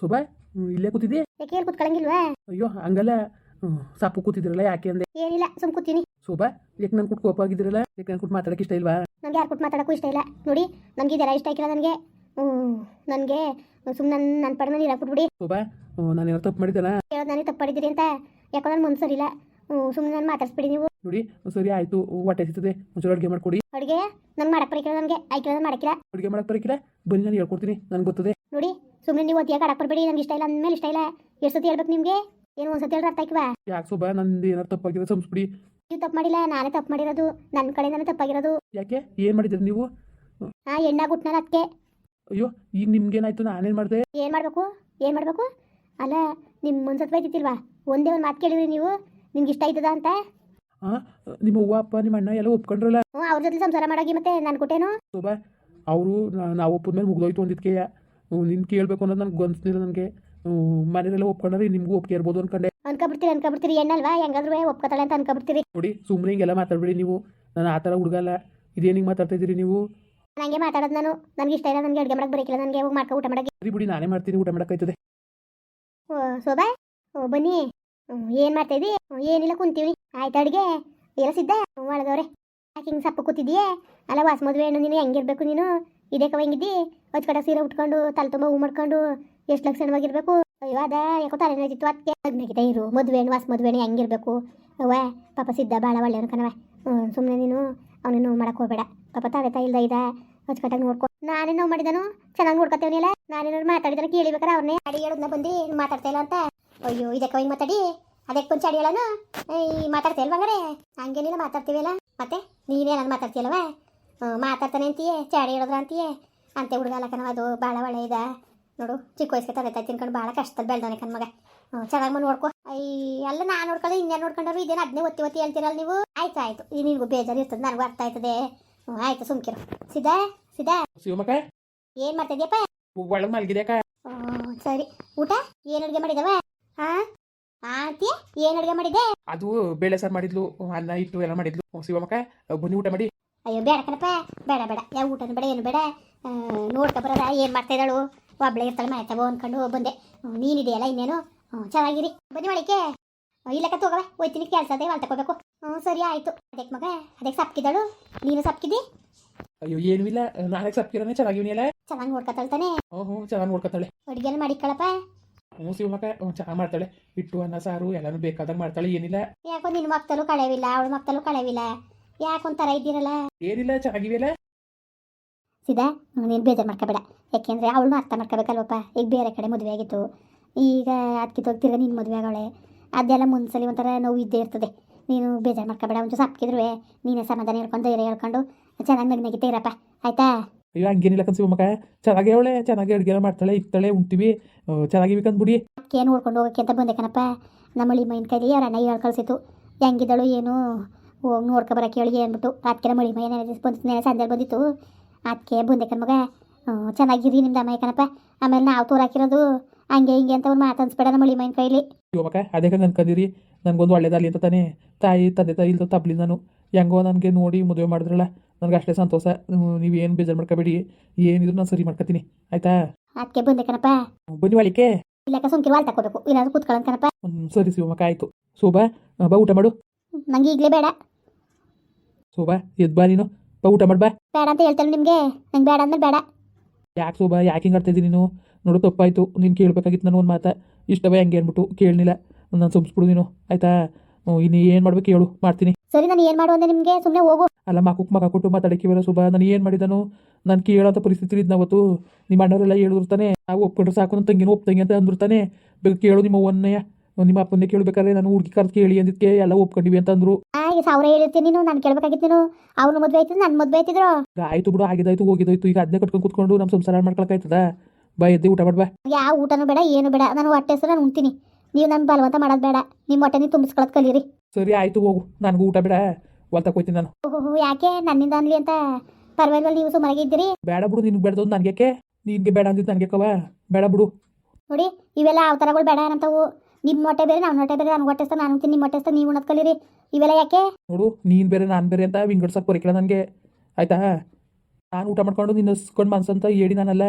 ಶೋಭಾ ಇಲ್ಲೇ ಕೂತಿದ್ದೆ? ಯಾಕೆ ಹೇಳಿ ಕೂತ್ಕೊಳ್ಳಂಗಿಲ್ವಾ ಅಯ್ಯೋ ಹಂಗಲ್ಲ. ಸಾಪು ಕೂತಿದ್ರಲ್ಲ ಯಾಕೆ ಅಂದೆ? ಏನಿಲ್ಲ ಸುಮ್ ಕೂತೀನಿ. ಶೋಭಾ ಯಾಕೆ ನನ್ ಕುಟ್ ಕೋಪ ಆಗಿದ್ರಲ್ಲ ಯಾಕೆ ನನ್ ಕುಟ್ ಮಾತಾಡಕ್ಕೆ ಇಷ್ಟ ಇಲ್ವಾ? ನಂಗೆ ಯಾರು ಕೊಟ್ಟು ಮಾತಾಡಕ್ಕೂ ಇಷ್ಟ ಇಲ್ಲ. ನೋಡಿ ನನಗೆ ಇದೆಲ್ಲ ಇಷ್ಟ ಆಗಿಲ್ಲ ನನಗೆ. ನನಗೆ ಸುಮ್ಮನೆ ನನ್ನ ಪಡೆ ನಾನು ಇರಾಕ್ಬಿಟ್ಬಿಡಿ ಶೋಭಾ ನಾನು ಏನಾರು ತಪ್ಪು ಮಾಡಿದ್ದಲ್ಲ ಹೇಳೋದು ನನಗೆ ತಪ್ಪು ಮಾಡಿದ್ದೀರಿ ಅಂತ. ಯಾಕೋ ನನ್ನ ಮನ್ಸು ಸರಿಯಿಲ್ಲ ಸುಮ್ಮನೆ ನಾನು ಮಾತಾಡ್ಸ್ಬಿಡಿ ನೀವು. ನೋಡಿ ಸರಿ ಆಯ್ತು ಹೊಟ್ಟೆ ಸಿಗ್ತದೆ ಒಂಚೂರು ಅಡುಗೆ ಮಾಡ್ಕೊಡಿ. ಅಡುಗೆ? ನಾನು ಮಾಡಕ್ಕೆ ಬರೀಕಿಲ್ಲ ನನಗೆ. ಆಯ್ಕಿಲ್ಲ ಮಾಡಕ್ಕಿಲ್ಲ ಅಡುಗೆ ಮಾಡಕ್ಕೆ ಬರಕಿಲ್ಲ? ಬನ್ನಿ ನಾನು ಹೇಳ್ಕೊಡ್ತೀನಿ. ನನ್ಗೆ ಗೊತ್ತದೆ. ನೋಡಿ ಸುಮ್ಮನೆ ನೀವು ಒತ್ತಿಯಾಗ ಆಡಕ್ಕೆ ಬರಬೇಡಿ ನನಗೆ ಇಷ್ಟ ಇಲ್ಲ ಅಂದಮೇಲೆ ಇಷ್ಟ ಇಲ್ಲ. ಎಷ್ಟು ಸತಿ ಹೇಳ್ಬೇಕು ನಿಮಗೆ? ಏನು ಒಂದ್ಸತಿ ಸತಿ ಅರ್ಥ ಆಯ್ಕವಾ ಯಾಕೆ ಶೋಭಾ ನಂದು ಏನಾರು ತಪ್ಪಾಗಿದೆ ಸಂಸ್ಬಿಡಿ ನೀವು ತಪ್ಪು ಮಾಡಿಲ್ಲ ನಾನೇ ತಪ್ಪು ಮಾಡಿರೋದು. ನನ್ನ ಕಡೆಯಿಂದನೇ ತಪ್ಪಾಗಿರೋದು. ಯಾಕೆ? ಏನು ಮಾಡಿದ್ರಿ ನೀವು? ಆ ಎಣ್ಣಾಗುಟ್ನಲ್ಲ ಅದಕ್ಕೆ ಅಯ್ಯೋ ಈಗ ನಿಮ್ಗೇನಾಯ್ತು? ನಾನೇನು ಮಾಡಿದೆ? ಏನು ಮಾಡಬೇಕು? ಏನು ಮಾಡಬೇಕು? ಅಲ್ಲ ನಿಮ್ಮ ಮನ್ಸತ್ವ ಐತಿಲ್ವಾ ಒಂದೇ ಒಂದು ಮಾತು ಕೇಳಿದ್ರಿ ನೀವು. ನಿಮ್ಗೆ ಇಷ್ಟ ಆಯ್ತದ ಅಂತ? ಹಾಂ ನಿಮ್ಮ ಅವ್ವ ಅಪ್ಪ ನಿಮ್ಮ ಅಣ್ಣ ಎಲ್ಲ ಒಪ್ಕೊಂಡ್ರಲ್ಲ? ಹ್ಞೂ ಅವ್ರ ಜೊತೆ ಸಂಸಾರ ಮಾಡೋಗಿ ಮತ್ತೆ ನಾನು ಕೊಟ್ಟೇನು ಶೋಭಾ ಅವರು ನಾವು ಒಪ್ಪದ ಮೇಲೆ ಮುಗ್ದೋಯ್ತು ಒಂದಿದ್ಕೆ ನಿನ್ನ ಕೇಳಬೇಕು ಅನ್ನೋದು ನನಗೆ ಗೊತ್ತಿಲ್ಲ ನನಗೆ. ಮನೇಲೆಲ್ಲ ಒಪ್ಕೊಂಡ್ರೆ ನಿಮಗೂ ಒಪ್ಪಿಗೆ ಇರ್ಬೋದು ಅನ್ಕೊಂಡೆ. ಅನ್ಕೊಬಿಡ್ತೀರಿ ಅನ್ಕೊಬಿಡ್ತೀರಿ ಏನಲ್ವಾ ಹೆಂಗಾದ್ರೂ ಒಪ್ಕೊತಾಳೆ ಅಂತ ಅನ್ಕೊಬಿಡ್ತೀರಿ. ನೋಡಿ ಸುಮ್ಮನೆ ಹಿಂಗೆಲ್ಲ ಮಾತಾಡ್ಬೇಡಿ ನೀವು. ನಾನು ಆ ಥರ ಹುಡುಗಲ್ಲ ಇದೇನು ಹಿಂಗೆ ಮಾತಾಡ್ತಾ ಇದ್ದೀರಿ ನೀವು? ನನಗೆ ಮಾತಾಡೋದು ನಾನು. ನನಗೆ ಇಷ್ಟ ಇಲ್ಲ ನನಗೆ ಅಡುಗೆ ಮಾಡಕ್ಕೆ ಬರಕಿಲ್ಲ ನನಗೆ. ಹೋಗಿ ಮಾಡ್ಕೊ ಊಟ ಮಾಡಕ್ಕೆ. ಸರಿ ಬಿಡಿ ನಾನೇ ಮಾಡ್ತೀನಿ ಊಟ ಮಾಡೋಕ್ಕಾಯ್ತದೆ ಓ ಶೋಭಾ? ಓ ಬನ್ನಿ. ಏನು ಮಾಡ್ತಾ ಇದ್ದಿ? ಏನಿಲ್ಲ ಕುಂತೀವಿ. ಆಯ್ತು ಅಡುಗೆ. ಎಲ್ಲ ಸಿದ್ಧ? ಒಳಗವ್ರೆ ಯಾಕೆ ಹಿಂಗೆ ಸಪ್ಪ ಕೂತಿದ್ದೀಯೇ? ಅಲ್ಲ ವಾಸ ಮದುವೆ ನೀನು ಹೆಂಗಿರ್ಬೇಕು ನೀನು? ಇದೇ ಕವಂಗಿದ್ದಿ ಹೆಂಗಿದ್ದಿ ಕಡೆ ಸೀರೆ ಉಟ್ಕೊಂಡು, ತಲೆ ತುಂಬ ಹೂ ಮಾಡ್ಕೊಂಡು, ಎಷ್ಟು ಲಕ್ಷಣವಾಗಿರ್ಬೇಕು. ಅಯ್ಯೋ, ಅದ ಯಾಕೋ ತಲೆ ನೋಯ್ತಿತ್ತು ಅದಕ್ಕೆ ಅದ್ನಾಗಿದ್ದ ಇರು. ಮದುವೆ ವಾಸ ಮದುವೆ ಹೆಂಗಿರ್ಬೇಕು. ಅವ್ವ, ಪಾಪ ಸಿದ್ಧ ಭಾಳ ಒಳ್ಳೆಯವನು ಕಣವ ಸುಮ್ಮನೆ ನೀನು ಅವನನ್ನು ನೋವು ಮಾಡಕ್ಕೆ ಹೋಗ್ಬೇಡ. ಪಾಪ ತಾವೇ ತಾಯಿ ಇಲ್ದ ಇದ. ಹೊಚ್ಕಟ್ಟಾಗಿ ನೋಡ್ಕೊ. ನಾನೇ ನೋವು ಮಾಡಿದನು? ಚೆನ್ನಾಗಿ ನೋಡ್ಕೊತೇವನಿಲ್ಲ ನಾನೇನಾದ್ರು ಮಾತಾಡಿದ್ರೆ ಕೇಳಿಬೇಕಾರೆ ಅವ್ರನ್ನೇ ಅಡಿ ಹೇಳೋದನ್ನ ಬಂದು ಮಾತಾಡ್ತಾ ಇಲ್ಲ ಅಂತ. ಅಯ್ಯೋ ಇದಕ್ಕೆ ಹಿಂಗೆ ಮಾತಾಡಿ. ಅದಕ್ಕೆ ಕೊಂಚ ಹೇಳೋಣ ಈ ಮಾತಾಡ್ತಾ ಇಲ್ವಂಗಾರೆ ಹಂಗೇನಿಲ್ಲ ಮಾತಾಡ್ತೀವಲ್ಲ ಮತ್ತೆ ನೀನೇ ಮಾತಾಡ್ತೀಯಲ್ವಾ ಮಾತಾಡ್ತೀಯಲ್ವ ಮಾತಾಡ್ತಾನೆ ಅಂತೀಯೇ? ಚಾಡಿ ಹೇಳಿದ್ರ ಅಂತೀಯೇ? ಅಂತೆ ಹುಡುಗಲ್ಲ ಕಣವ ಅದು ಭಾಳ ಒಳ್ಳೆ ಇದೆ. ನೋಡು ಚಿಕ್ಕ ವಯಸ್ಸಿಗೆ ತಂದೆ ತಾಯಿ ತಿನ್ಕೊಂಡು ಭಾಳ ಕಷ್ಟದಲ್ಲಿ ಬೆಳ್ದವನೆ ಕಣ್ಮಗ ಚೆನ್ನಾಗಿ ಬಂದು ನೋಡ್ಕೊ. ಐ ಎಲ್ಲ ನಾನು ನೋಡ್ಕೊಳ್ಳಿ ಇನ್ಯಾರು ನೋಡ್ಕೊಂಡವ್ರು? ಇದೇನು ಅದನ್ನೇ ಒತ್ತಿ ಒತ್ತಿ ಹೇಳ್ತೀರಲ್ಲ ನೀವು? ಆಯ್ತು ಆಯ್ತು. ಈ ನಿನಗೂ ಬೇಜಾರು ಇರ್ತದೆ ನನಗೂ ಅರ್ಥ ಆಯ್ತದೆ. ಹ್ಞೂ ಆಯ್ತು ಸುಮ್ಕಿರು. ಸಿದಾ ಸಿದಾ ಶಿವಮಕ್ಕ ಏನು ಮಾಡ್ತಿದ್ಯಪ್ಪ? ಒಳಗೆ ಮಲಗಿದ್ಯಾಕ ಆ, ಸರಿ. ಊಟ? ಏನು ಅಡುಗೆ ಮಾಡಿದವ? ಹಾಂ ಆಂತಿ ಏನು ಅಡುಗೆ ಮಾಡಿದೆ ಅದು ಬೇಳೆ ಸಾರು ಮಾಡಿದ್ಲು ಅನ್ನ ಇಟ್ಟು ಎಲ್ಲ ಮಾಡಿದ್ಲು. ಶಿವಮಕ್ಕ ಬನ್ನಿ ಊಟ ಮಾಡಿ. ಅಯ್ಯೋ ಬೇಡ ಕಣಪ್ಪ. ಬೇಡ ಬೇಡ. ಯಾವ ಊಟನೂ ಬೇಡ ಏನು ಬೇಡ. ಆ, ನೋಡ್ಕೊ ಬರೋದ? ಏನು ಮಾಡ್ತಾ ಇದ್ದಾಳು? ಒಬ್ಬಳೆ ಇರ್ತಾಳೆ ಮಾಡ್ತಾವೋ ಅಂದ್ಕೊಂಡು ಬಂದೆ. ನೀನಿದೆಯಲ್ಲ ಇನ್ನೇನು? ಚೆನ್ನಾಗಿರಿ. ಬನ್ನಿ ಇಲ್ಲ ಇಲ್ಲಕ್ಕ ಹೋಗವೆ. ಹೋಯ್ತೀನಿ ಕೆಲಸ ಅದೇ ಹೊಲ್ ತಗೋಬೇಕು ಹ್ಞೂ ಸರಿ ಆಯಿತು. ಅದಕ್ಕೆ ಮಗ ಅದಕ್ಕೆ ಸಪ್ಕಿದ್ದಾಳು. ನೀನು ಸಪ್ಕಿದಿ ಅಯ್ಯೋ ಏನು ಇಲ್ಲ. ನಾಳೆ ಚೆನ್ನಾಗಿವನಿ ಚೆನ್ನಾಗಿವ್ನಿಯಲ್ಲ ಚೆನ್ನಾಗಿ ನೋಡ್ಕೊತಾಳ್ತಾನೆ. ಹ್ಞೂ ಹ್ಞೂ ಚೆನ್ನಾಗಿ ನೋಡ್ಕೊತಾಳೆ. ಮಾಡಿ ಮಾಡಿಕ್ಕಳಪ್ಪ ಹ್ಞೂ ಹ್ಞೂ ಚೆನ್ನಾಗಿ ಮಾಡ್ತಾಳೆ. ಹಿಟ್ಟು ಅನ್ನ ಸಾರು ಎಲ್ಲನೂ ಬೇಕಾದಾಗ ಮಾಡ್ತಾಳೆ. ಏನಿಲ್ಲ. ಯಾಕೋ ನಿನ್ನ ಮಕ್ಕಳು ಕಳೆವಿಲ್ಲ ಅವಳ ಮಕ್ಕಳು ಕಳೆವಿಲ್ಲ. ಯಾಕೊಂಥರ ಇದ್ದೀರಲ್ಲ? ಏನಿಲ್ಲ ಚೆನ್ನಾಗಿವೆಯಲ್ಲ ಸಿದಾ ನೀನು ಬೇಜಾರು ಮಾಡ್ಕೋಬೇಡ. ಯಾಕೆಂದರೆ ಅವಳು ಅರ್ಥ ಮಾಡ್ಕೋಬೇಕಲ್ವಪ್ಪ? ಈಗ ಬೇರೆ ಕಡೆ ಮದುವೆ ಆಗಿತ್ತು. ಈಗ ಅದಕ್ಕೆ ಹೋಗ್ತಿರ ನಿನ್ನ ಮದುವೆ ಆಗವಳೆ ಅದೆಲ್ಲ ಮುನ್ಸಲಿ ಒಂಥರ ನೋವು ಇದ್ದೇ ಇರ್ತದೆ. ನೀನು ಬೇಜಾರು ಮಾಡ್ಕೋಬೇಡ ಒಂಚೂರು ಸಪ್ಕಿದ್ರು. ನೀನೇ ಸಮಾಧಾನ ಹೇಳ್ಕೊಂಡು ಧೈರ್ಯ ಹೇಳ್ಕೊಂಡು ಚೆನ್ನಾಗಿ ನಗ್ನಗಿತ್ತೆ ಇರಪ್ಪ ಆಯ್ತಾ? ಅಯ್ಯೋ ಹಂಗೇನಿಲ್ಲ ಕನ್ಸಿ ಮಕ್ಕ ಚೆನ್ನಾಗಿ ಅವಳೆ ಚೆನ್ನಾಗಿ ಅಡುಗೆ ಎಲ್ಲ ಮಾಡ್ತಾಳೆ ಇಕ್ತಾಳೆ ಉಣ್ತೀವಿ. ಚೆನ್ನಾಗಿವಿ ಬಿಡಿ ಅದಕ್ಕೆ ನೋಡ್ಕೊಂಡು ಹೋಗೋಕ್ಕೆ ಅಂತ ಬಂದೆ ಕಣಪ್ಪ. ನಮ್ಮಳಿ ಮೈನ್ ಕೈಲಿ ಅವ್ರ ಅಣ್ಣ ಹೇಳ್ ಕಳ್ಸಿತ್ತು. ಹೆಂಗಿದ್ದಳು ಏನು. ಹೋಗಿ ನೋಡ್ಕೊ ಬರೋಕೆ ಹೇಳಿ ಅಂದ್ಬಿಟ್ಟು ಅದಕ್ಕೆ ಮಳಿ ಮೈ ಬಂದಿತ್ತು ಸಂಜೆ ಬಂದಿತ್ತು. ಅದಕ್ಕೆ ಬಂದೆ ಮಗ. ಚೆನ್ನಾಗಿರಿ ನಿಮ್ದು ಅಮ್ಮ ಕಣಪ್ಪ ಆಮೇಲೆ ನಾವು ತೋರಾಕಿರೋದು ಹಂಗೆ ಹಿಂಗೆ ಅಂತ ಅವ್ರು ಮಾತಾಡ್ಸ್ಬೇಡ ಮಳಿ ಮೈನ್ ಕೈಲಿ. ಶಿವಮಕ್ಕ ಅದೇ ನನ್ಕದಿರಿ ಅನ್ಕೊಂಡಿರಿ ನನಗೊಂದು ಒಳ್ಳೇದಾಗಲಿ ಅಂತ ತಾನೇ. ತಾಯಿ ತಂದೆ ತಾಯಿ ಇಲ್ದ ತಬ್ಲಿ ನಾನು. ಹೆಂಗೋ ನನಗೆ ನೋಡಿ ಮದುವೆ ಮಾಡಿದ್ರಲ್ಲ ನನಗೆ ಅಷ್ಟೇ ಸಂತೋಷ. ನೀವೇನು ಬೇಜಾರು ಮಾಡ್ಕೋಬೇಡಿ. ಏನಿದ್ರು ನಾನು ಸರಿ ಮಾಡ್ಕೊತೀನಿ. ಆಯ್ತಾ? ಅದಕ್ಕೆ ಬಂದೆ ಕಣಪ್ಪ ಬನ್ನಿ ಒಳಿಕೆ ಇಲ್ಲಕ್ಕ ಸುಮ್ಕಿರು ವಾಲ್ ತಗೋಬೇಕು ಇಲ್ಲಾದ್ರೂ ಕೂತ್ಕೊಳ್ಳೋಣ ಕಣಪ್ಪ. ಸರಿ ಶಿವಮಕ್ಕ ಆಯಿತು. ಶೋಭಾ ಬಾ ಊಟ ಮಾಡು. ನಂಗೆ ಈಗಲೇ ಬೇಡ. ಶೋಭಾ ಎದ್ ಬಾ ನೀನು. ಬಾ ಊಟ ಮಾಡ್ಬಾ ಬೇಡ ಅಂತ ಹೇಳ್ತೇನೆ ನಿಮಗೆ. ನಂಗೆ ಬೇಡ ಅಂದ್ರೆ ಬೇಡ. ಯಾಕೆ ಶೋಭಾ ಯಾಕೆ ಹಿಂಗೆ ಆಡ್ತಾ ಇದ್ದೀನಿ ನೀನು? ನೋಡು ತಪ್ಪಾಯಿತು. ನೀನು ಕೇಳಬೇಕಾಗಿತ್ತು ನಾನು ಒಂದು ಮಾತಾ ಇಷ್ಟವೇ ಹಂಗೆ ಅಂದ್ಬಿಟ್ಟು ಕೇಳಲಿಲ್ಲ ನಾನು ಸಂಸ್ಬಿಡು ನೀನು. ಆಯ್ತಾ? ಇನ್ನು ಏನು ಮಾಡ್ಬೇಕು ಹೇಳು. ಮಾಡ್ತೀನಿ. ಸರಿ ನಾನು ಏನು ಮಾಡು ಅಂದೆ ನಿಮಗೆ? ಸುಮ್ಮನೆ ಹೋಗು. ಅಲ್ಲ ಮಕ್ಕಕ್ಕೆ ಮಗ ಕೊಟ್ಟು ಮಾತಾಡಕ್ಕೆ ಬರೋ ಶೋಭಾ ನಾನು ಏನು ಮಾಡಿದನು? ನಾನು ಕೇಳೋಂಥ ಪರಿಸ್ಥಿತಿ ಇದ್ನ ಅವತ್ತು. ನಿಮ್ಮ ಅಣ್ಣವರೆಲ್ಲ ಹೇಳಿರ್ತಾನೆ ನಾವು ಒಪ್ಕೊಂಡ್ರೆ ಸಾಕು ನನ್ನ ತಂಗಿನೂ ಒಪ್ತಂಗಿ ಅಂತ ಅಂದಿರ್ತಾನೆ ಬೇಕು ಕೇಳು ನಿಮ್ಮ ಒನ್ನೆಯ ನಿಮ್ಮ ಅಪ್ಪನ್ನೇ ಕೇಳಬೇಕಾದ್ರೆ ನಾನು ಹುಡುಗಿ ಕರೆದು ಕೇಳಿ ಅಂದಿದ್ದಕ್ಕೆ ಎಲ್ಲ ಒಪ್ಕೊಂಡಿವಿ ಅಂತಂದ್ರು. ಈಗ ಸಾವಿರ ಹೇಳಿರ್ತೀನಿ ನೀನು ನಾನು ಕೇಳ್ಬೇಕಾಗಿತ್ತು ನೀನು. ಅವ್ರ ಮದುವೆ ಆಯ್ತಿದ್ರು ನನ್ನ ಮದ್ವೆ ಆಯ್ತಿದ್ರು? ಆಯ್ತು ಬಿಡು ಆಗಿದಾಯ್ತು ಹೋಗಿದಾಯ್ತು ಈಗ ಅದನ್ನೇ ಕಟ್ಕೊಂಡು ಕುತ್ಕೊಂಡು ನಮ್ಮ ಸಂಸಾರ ಮಾಡ್ಕೊಳಕಾಯ್ತದ? ಬಾ ಎದ್ದು ಊಟ ಮಾಡ್ಬಾ. ಯಾವ ಊಟನೂ ಬೇಡ ಏನು ಬೇಡ ನಾನು ಹೊಟ್ಟೆ ಹೆಸರು ನಾನು ಉಣ್ತೀನಿ. ನೀವು ನನ್ನ ಬಲವಂತ ಮಾಡೋದು ಬೇಡ ನಿಮ್ಮ ಹೊಟ್ಟೆ ನೀವು ತುಂಬಿಸ್ಕೊಳದ್ ಕಲೀರಿ. ಸರಿ ಆಯ್ತು ಹೋಗು ನನಗೂ ಊಟ ಬೇಡ ಹೊಲ್ತಕ್ಕೆ ಹೋಯ್ತೀನಿ ನಾನು. ಓಹೋ ಯಾಕೆ? ನನ್ನಿಂದ ಅನ್ಲಿ ಅಂತ? ಪರವಾಗಿಲ್ಲ ನೀವು ಸುಮಾರಾಗಿ ಇದ್ದೀರಿ. ಬೇಡ ಬಿಡು ನಿನ್ಗೆ ಬೇಡದು ನನಗೆ ನಿನ್ಗೆ ಬೇಡ ಅಂದಿದ್ದು ನನಗೆ ಕವ ಬೇಡ ಬಿಡು. ನೋಡಿ ಇವೆಲ್ಲ ಅವತಾರಗಳು ಬೇಡ ಅಂತವು ನಿಮ್ಮ ಮೊಟ್ಟೆ ಬೇರೆ ನನ್ನ ಹೊಟ್ಟೆ ಬೇರೆ ನಾನು ಹೊಟ್ಟೆ ಹೆಸರು ನಾನು ತಿನ್ನಿ ನಿಮ್ಮ ಹೊಟ್ಟೆ ಹೆಸರು ನೀವು ಕಲೀರಿ ಇವೆಲ್ಲ ಯಾಕೆ? ನೋಡು ನೀನು ಬೇರೆ ನಾನು ಬೇರೆ ಅಂತ ವಿಂಗಡ್ಸಕ್ಕೆ ಬರೀಕಿಲ್ಲ ನನಗೆ. ಆಯ್ತಾ? ನಾನು ಊಟ ಮಾಡ್ಕೊಂಡು ನಿನ್ನ ಹಸ್ಕೊಂಡು ಮನ್ಸಂತ ಹೇಳಿ ನಾನಲ್ಲ.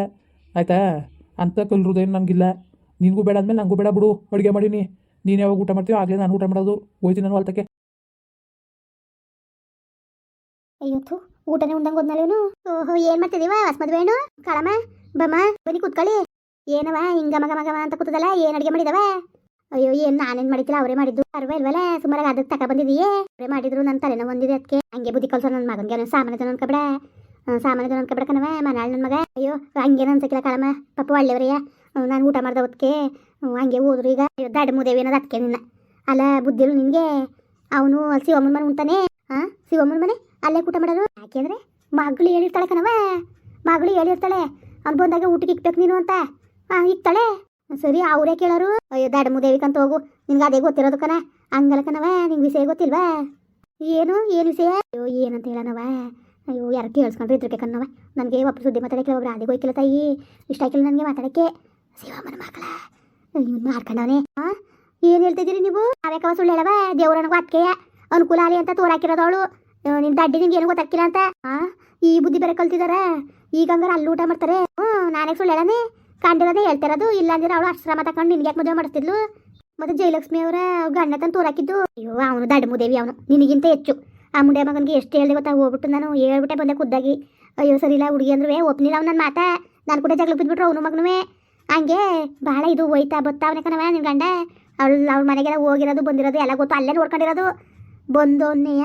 ಆಯ್ತಾ? ಅಂತ ಕಲ್ರುದೇನು ನನಗಿಲ್ಲ. ನಿನಗೂ ಬೇಡ ಅಂದಮೇಲೆ ನನಗೂ ಬೇಡ ಬಿಡು. ಅಡುಗೆ ಮಾಡೀನಿ. ನೀನು ಯಾವಾಗ ಊಟ ಮಾಡ್ತೀಯೋ ಆಗಲೇ ನಾನು ಊಟ ಮಾಡೋದು. ಹೋಯ್ತೀನಿ ನಾನು ಹೊಲ್ತಕ್ಕೆ. ಅಯ್ಯೋ ಥು ಊಟನೇ ಹೋದ್ನಲ್ಲ ಇವನು. ಓಹೋ ಏನು ಮಾಡ್ತಿದೀವ ಹೊಸ ಮದ್ವೆನು ಕಳಮ ಬಮ್ಮ ಬನ್ನಿ ಕುತ್ಕೊಳ್ಳಿ. ಏನವ ಹಿಂಗ ಮಗ ಮಗ ಅಂತ ಕೂತದಲ್ಲ? ಏನ್ ಅಡುಗೆ ಮಾಡಿದವ? ಅಯ್ಯೋ, ಏನು ನಾನೇನ್ ಮಾಡಿದ್ದಿಲ್ಲ? ಅವರೇ ಮಾಡಿದ್ದು. ಅರ್ವ ಇಲ್ವಲ್ಲ? ಸುಮಾರಾಗಿ ಅದಕ್ಕೆ ತಕ ಬಂದಿದೀಯೇ ಅವರೇ ಮಾಡಿದ್ರು ನನ್ನ ತಲೆನೋ ಒಂದಿದೆ ಅದಕ್ಕೆ ಹಂಗೆ ಬುದ್ಧಿ ಕಲ್ಸೋ ನನ್ನ ಮಗನಿಗೆ ಅವನು. ಸಾಮಾನ್ಯದ ಅನ್ಕೊಬೇಡ. ಸಾಮಾನ್ಯದ ಅನ್ಕೊಬೇಡ ಕಣವ ಮನಾಳ್ ನನ್ನ ಮಗ. ಅಯ್ಯೋ ಹಂಗೇನು ಅನ್ಸಕ್ಕಿಲ್ಲ ಕಳಮ ಪಾಪ ಒಳ್ಳೆಯವ್ರಯ್ಯ ನಾನು ಊಟ ಮಾಡ್ದ ಹೊತ್ತಿಗೆ ಹಂಗೆ ಹೋದ್ರು ಈಗ. ದಡ್ಡ ಮುದೇವಿ ಅನ್ನೋದು ಅದಕ್ಕೆ ನಿನ್ನ. ಅಲ್ಲ ಬುದ್ಧಿರು ನಿನಗೆ? ಅವನು ಶಿವಮ್ಮನ ಮನೆ ಉಂಟಾನೆ? ಹಾಂ ಶಿವಮ್ಮನ ಮನೆ? ಅಲ್ಲೇ ಊಟ ಮಾಡೋರು? ಯಾಕೆಂದ್ರೆ ಮಗಳು ಹೇಳಿರ್ತಾಳೆ ಕಣವ ಮಗಳು ಹೇಳಿರ್ತಾಳೆ. ಅವ್ನು ಬಂದಾಗ ಊಟಕ್ಕೆ ಇಕ್ಬೇಕು ನೀನು ಅಂತ. ಹಾಂ ಇಕ್ತಾಳೆ. ಸರಿ ಅವರೇ ಕೇಳೋರು? ಅಯ್ಯೋ, ದಡ ದೇವಿಕಂತ ಹೋಗು. ನಿನ್ಗೆ ಅದೇ ಗೊತ್ತಿರೋದು ಕಣ. ಹಂಗಲ್ಲ ಕಣವ ನಿಂಗೆ ವಿಷಯ ಗೊತ್ತಿಲ್ವಾ? ಏನು ಏನು ವಿಷಯ? ಅಯ್ಯೋ, ಏನಂತ ಹೇಳನವ ಅಯ್ಯೋ, ಯಾರು ಕೇಳಿಸ್ಕೊಂಡ್ರೆ ಇದ್ರಕ್ಕೆ ಕಣ್ಣವ ನನಗೆ ಒಬ್ಬರು ಸುದ್ದಿ ಮಾತಾಡಕ್ಕೆ ಒಬ್ರು ಅದೇ ಹೋಯ್ಕಿಲ್ಲ ತಾಯಿ. ಇಷ್ಟ ಆಗಿಲ್ಲ ನನಗೆ ಮಾತಾಡಕ್ಕೆ. ಶಿವಮ್ಮನ ಮಕ್ಕಳ. ಇವ್ನು ಮಾಡ್ಕೊಂಡವನೇ. ಹಾಂ ಏನು ಹೇಳ್ತಿದ್ದೀರಿ ನೀವು? ನಾವ್ಯಾಕವ ಸುಳ್ಳು ಹೇಳವ ದೇವ್ರನಿಗೂ ಅಟ್ಕೆಯ ಅನುಕೂಲ ಆಗಲಿ ಅಂತ ತೋರಾಕಿರೋದವಳು ಅವಳು. ನಿನ್ ದಡ್ಡಿ ನಿಮ್ಗೆ ಏನು ಗೊತ್ತಾಗ್ತಿಲ್ಲ ಅಂತ? ಆ? ಈ ಬುದ್ಧಿ ಬೇರೆ ಕಲ್ತಿದಾರ. ಈಗ ಹಂಗಾರೆ ಅಲ್ಲಿ ಊಟ ಮಾಡ್ತಾರೆ. ಹ್ಞೂ ನಾನೇ ಸುಳ್ಳು ಹೇಳನೆ? ಕಂಡಿರೋದೇ ಹೇಳ್ತಿರೋದು ಇಲ್ಲ ಅಂದ್ರೆ ಅವಳು ಅಷ್ಟು ಶ್ರಮ ತಕೊಂಡು ನಿನ್ಗೆ ಯಾಕೆ ಮದುವೆ ಮಾಡಿಸ್ತಿದ್ಲು. ಮತ್ತೆ ಜಯಲಕ್ಷ್ಮಿ ಅವರ ಗಂಡ ತಂದು ತೋರಾಕಿದ್ದು. ಅಯ್ಯೋ, ಅವನು ದಡ್ಡ ಮುದೇವಿ ಅವನು. ನಿನಗಿಂತ ಹೆಚ್ಚು. ಆ ಮುಂಡೆ ಮಗನಿಗೆ ಎಷ್ಟು ಹೇಳಿದೆ ಗೊತ್ತಾ? ಹೋಗ್ಬಿಟ್ಟು ನಾನು ಹೇಳ್ಬಿಟ್ಟೆ ಬಂದೆ ಖುದ್ದಾಗಿ. ಅಯ್ಯೋ, ಸರಿ ಇಲ್ಲ, ಹುಡುಗಿ ಅಂದ್ರೆ ಒಪ್ನಿಲ್ಲ ಅವ್ನು ನನ್ನ ಮಾತಾ. ನಾನು ಕೂಡ ಜಗಳ ಬಿದ್ಬಿಟ್ರು ಅವನು ಮಗನುವೆ. ಹಂಗೆ ಭಾಳ ಇದು ಹೋಯ್ತಾ ಬತ್ತಾ ಅವನೇ ಕಣವ ನಿನ್ನ ಗಂಡ. ಅವಳು ಅವ್ರ ಮನೆಗೆಲ್ಲ ಹೋಗಿರೋದು, ಬಂದಿರೋದು, ಎಲ್ಲ ಗೊತ್ತು. ಅಲ್ಲೇ ನೋಡ್ಕೊಂಡಿರೋದು. ಬಂದೋನ್ನೆಯ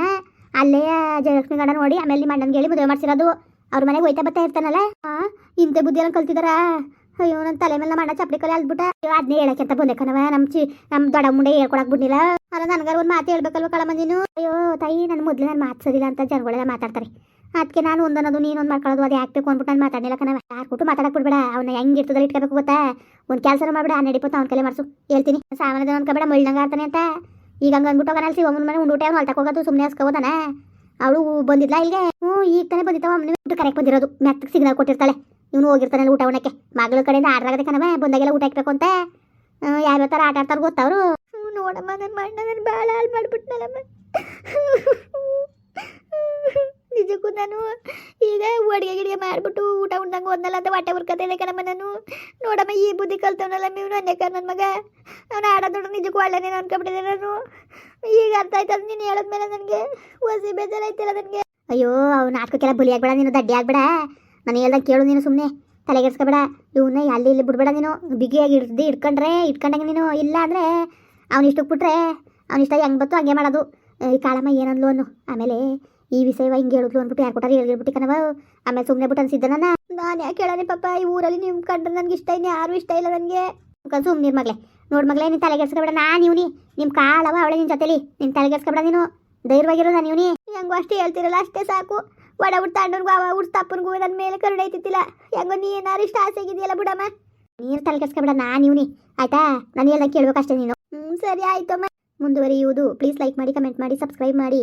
ಅಲ್ಲೇ ಜಯಲಕ್ಷ್ಮಿ ಗಂಡ ನೋಡಿ, ಆಮೇಲೆ ನಿಮ್ಮ ಅಣ್ಣನಿಗೆ ಹೇಳಿ ಮದುವೆ ಮಾಡಿಸಿರೋದು. ಅವ್ರ ಮನೆಗೆ ಹೋಯ್ತಾ ಬತ್ತಾ ಇರ್ತಾನಲ್ಲ? ಆ ಇಂಥ ಬುದ್ಧಿ ಎಲ್ಲ ಕಲ್ತಿದಾರ? ಅಯ್ಯೋ ನನ್ನ ತಲೆ ಮೇಲೆ ಮಾಡ ಚಪ್ಪಲಿ ಕಲೆ ಅಲ್ಬಿಟ್ಟ ಅಯ್ಯೋ ಅದನ್ನೇ ಹೇಳಕ್ಕೆ ಅಂತ ಬಂದೆ ಕಣವ ನಮ್ಮ ಚಿ ನಮ್ಮ ದೊಡ್ಡ ಮುಂಡೆ ಹೇಳ್ಕೊಳಕ್ ಬಿಡಲಿಲ್ಲ. ಅಲ್ಲ ನನಗಾರ ಒಂದು ಮಾತು ಹೇಳ್ಬೇಕಲ್ವ ಕಳ ಮಂದಿನು ಅಯ್ಯೋ, ತಾಯಿ ನನ್ನ ಮೊದಲು ನಾನು ಮಾತು ಅಂತ ಜನಗಳೆಲ್ಲ ಮಾತಾಡ್ತಾರೆ. ಅದಕ್ಕೆ ನಾನು ಒಂದನ್ನೋದು, ನೀನೊಂದು ಮಾಡ್ಕೊಳ್ಳೋದು, ಅದು ಹಾಕ್ಬೇಕು ಅಂದ್ಬಿಟ್ಟು ನಾನು ಮಾತಾಡಲಿಲ್ಲ ಕಣವ ಯಾರು ಕೊಟ್ಟು ಮಾತಾಡಕ್ ಬಿಡ್ಬೇಡ. ಅವನ್ನ ಹೆಂಗೆ ಇರ್ತದಲ್ಲಿ ಇಟ್ಕೋಬೇಕು ಗೊತ್ತಾ? ಒಂದು ಕೆಲಸ ಮಾಡ್ಬೇಡ, ಆ ನಡಿಪೋತ ಅವ್ನ ಕಲೆ ಮಾಡಿಸು. ಹೇಳ್ತೀನಿ. ಸಾಮಾನ್ಯದ ಅನ್ಕೋಬೇಡ ಮಳ್ದಂಗ ಆಡ್ತಾನೆ ಅಂತ. ಈಗ ಹಂಗೆ ಅಂದ್ಬಿಟ್ಟು ಅವನಲ್ಲಿ ಒಮ್ಮನ ಮನೆ ಉಂಡುಟೆ ಅವ್ನು ಹೊಲ್ತಕ್ಕೆ ಹೋಗೋದು ಸುಮ್ಮನೆ ಹಸ್ಕೋಬೋದಾನ ಅವಳು ಬಂದಿದ್ಲಾ ಇಲ್ಲಿಗೆ ಹ್ಞೂ, ಈಗ ತಾನೇ ಬಂದಿತ್ತವ ಅಮ್ಮನ ಕರೆಕ್ಟ್ ಬಂದಿರೋದು. ಮ್ಯಾಕ್ ಸಿಗ್ನಲ್ ಕೊಟ್ಟಿರ್ತಾಳೆ. ಇವನು ಹೋಗಿರ್ತಾನೆ ಊಟ ಉಣಕ್ಕೆ. ಮಗಳ ಕಡೆಯಿಂದ ಆಡ್ರಾಗದೆ ಕಣವ ಬಂದಾಗೆಲ್ಲ ಊಟ ಹಾಕ್ಬೇಕು ಅಂತ. ಯಾವ ಥರ ಆಟ ಆಡ್ತಾರೆ ಗೊತ್ತವರು? ನೋಡಮ್ಮ ನನ್ನ ಮಣ್ಣ ನನ್ನ ಭಾಳ ಹಾಳು ಮಾಡ್ಬಿಟ್ನಲ್ಲಮ್ಮ. ನಿಜಕ್ಕೂ ನಾನು ಈಗ ಅಡುಗೆ ಗಿಡಿಗೆ ಮಾಡಿಬಿಟ್ಟು ಊಟ ಉಂಡಂಗೆ ಹೋದ್ನಲ್ಲ ಅಂತ ಹೊಟ್ಟೆ ಉರ್ಕತಾ ಇದೆ ಕಣಮ್ಮ ನಾನು. ನೋಡಮ್ಮ ಈ ಬುದ್ಧಿ ಕಲ್ತವನಲ್ಲ ನೀವು ಅನ್ನಕ್ಕ ನನ್ನ ಮಗ. ಅವನು ಆಡೋದು ನೋಡ್ರಿ ನಿಜಕ್ಕೂ ಒಳ್ಳೆನೇ ಅನ್ಕೊಂಬಿಟ್ಟಿದ್ದೆ ನಾನು. ಈಗ ಅರ್ಥ ಆಯ್ತದ ನೀನು ಹೇಳಿದ್ಮೇಲೆ ನನಗೆ. ಹೊಸಿ ಬೇಜಾರಾಯ್ತಿಲ್ಲ ನನಗೆ. ಅಯ್ಯೋ ಅವ್ನು ಆಟಕ್ಕೆಲ್ಲ ಬುಲಿ ಆಗ್ಬೇಡ ನೀನು ದಡ್ಡಿ ಆಗ್ಬೇಡ. ನಾನು ಹೇಳ್ದಂಗೆ ಕೇಳು ನೀನು ಸುಮ್ಮನೆ ತಲೆಗೆಡ್ಸ್ಕೊಬೇಡ. ಇವನ್ನ ಅಲ್ಲಿ ಇಲ್ಲಿ ಬಿಡ್ಬೇಡ ನೀನು. ಬಿಗಿಯಾಗಿ ಹಿಡ್ದು ಇಟ್ಕೊಂಡ್ರೆ, ಇಟ್ಕೊಂಡಂಗೆ ನೀನು ಇಲ್ಲ ಅಂದರೆ ಅವ್ನು ಇಷ್ಟಕ್ಕೆ ಬಿಟ್ರೆ ಅವ್ನು ಇಷ್ಟ ಹೆಂಗೆ ಬತ್ತು ಹಂಗೆ ಮಾಡೋದು. ಈ ಕಾಳಮ್ಮ ಏನಂದ್ಲು ಅನ್ನು? ಆಮೇಲೆ ಈ ವಿಷಯವ ಹಿಂಗೆ ಹೇಳಿದ್ಲು ಅಂದ್ಬಿಟ್ಟು ಯಾರು ಕೊಟ್ಟಾರ ಹೇಳ್ಬಿಟ್ಟು ಕಣವ ಆಮೇಲೆ ಸುಮ್ಮನೆ ಬಿಟ್ಟು ಅನ್ಸಿದ್ದ ನಾನು ನಾನು ಯಾಕೆ ಹೇಳನೆ ಪಾಪ, ಈ ಊರಲ್ಲಿ ನಿಮ್ಮ ಕಂಡ್ರೆ ನನಗೆ ಇಷ್ಟ ಇನ್ನು ಯಾರು ಇಷ್ಟ ಇಲ್ಲ ನನಗೆ. ಸುಮ್ಮನೆ ಮಗಳೇ. ನೋಡ್ ಮಗಳೇ, ನೀನು ತಲೆಗೆಡ್ಸ್ಕೊಬೇಡ. ನಾನು ಇವನಿ. ನಿಮ್ಮ ಕಾಳವ ಅವಳೆ ನಿನ್ನ ಜೊತೆಲಿ. ನಿನ್ನ ತಲೆಗೆಡ್ಸ್ಕೊಬೇಡ ನೀನು. ಧೈರ್ಯವಾಗಿರೋ ನಾನು ಇವನಿ. ಹೆಂಗೋ ಅಷ್ಟೇ ಹೇಳ್ತಿರಲ್ಲ, ಅಷ್ಟೇ ಸಾಕು. ಒಡ ಬಿಟ್ಟು ತಣ್ಣನ್ಗೂ ಅವ ಗೋ ನನ್ನ ಮೇಲೆ ಕರುಣೆ ಐತಿತ್ತಿಲ್ಲ. ಹೆಂಗೋ ನೀ ಏನಾರು ಇಷ್ಟ ಆಸೆ ಆಗಿದೆಯಲ್ಲ ಬಿಡಮ್ಮ? ನೀನು ಬಿಡ ನಾನು ಇವನಿ. ಆಯ್ತಾ? ನಾನು ಎಲ್ಲ ಕೇಳ್ಬೇಕಷ್ಟೇ ನೀನು. ಹ್ಞೂ ಸರಿ ಆಯ್ತಮ್ಮ ಮುಂದುವರಿಯುವುದು. ಪ್ಲೀಸ್ ಲೈಕ್ ಮಾಡಿ, ಕಮೆಂಟ್ ಮಾಡಿ, ಸಬ್ಸ್ಕ್ರೈಬ್ ಮಾಡಿ.